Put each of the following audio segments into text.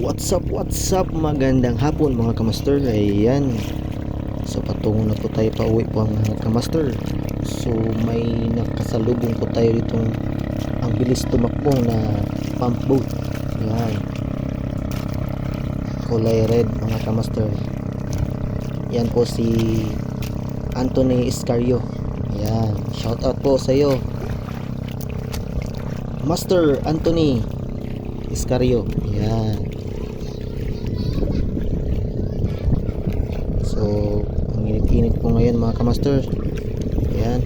What's up, what's up? Magandang hapon mga kamaster. Ayan. So patungo na po tayo pa uwi po mga kamaster. So may nakasalubong po tayo ditong ang bilis tumakbo na pump boat. Ayan. Kulay red mga kamaster. Yan po si Anthony Iscario. Ayan. Shout out po sa iyo. Master Anthony Iscario. Ayan. So, ang init-init po ngayon mga kamaster. Ayan.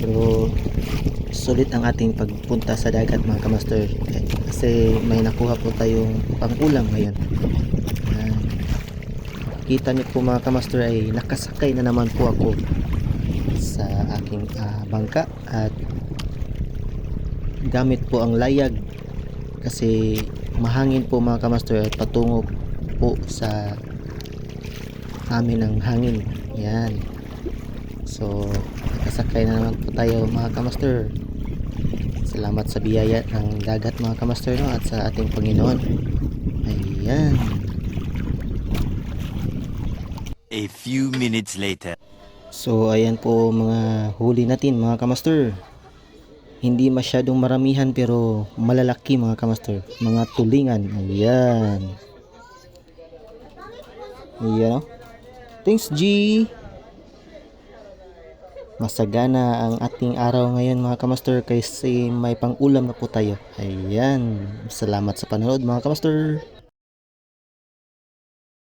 Pero, sulit ang ating pagpunta sa dagat mga kamaster. Kasi may nakuha po tayong pangulam ngayon. Ayan. Kita niyo po mga kamaster ay nakasakay na naman po ako sa aking ah, bangka at gamit po ang layag kasi mahangin po mga kamaster at patungo po sa amin ng hangin yan so nakasakay na naman po tayo mga kamaster salamat sa biyaya ng dagat mga kamaster no, at sa ating Panginoon ayan A few minutes later. So ayan po mga huli natin mga kamaster. Hindi masyadong maramihan pero malalaki mga kamaster. Mga tulingan. Ayan. Ayan o. Thanks G. Masagana ang ating araw ngayon mga kamaster kasi may pang-ulam na po tayo. Ayan. Salamat sa panonood mga kamaster.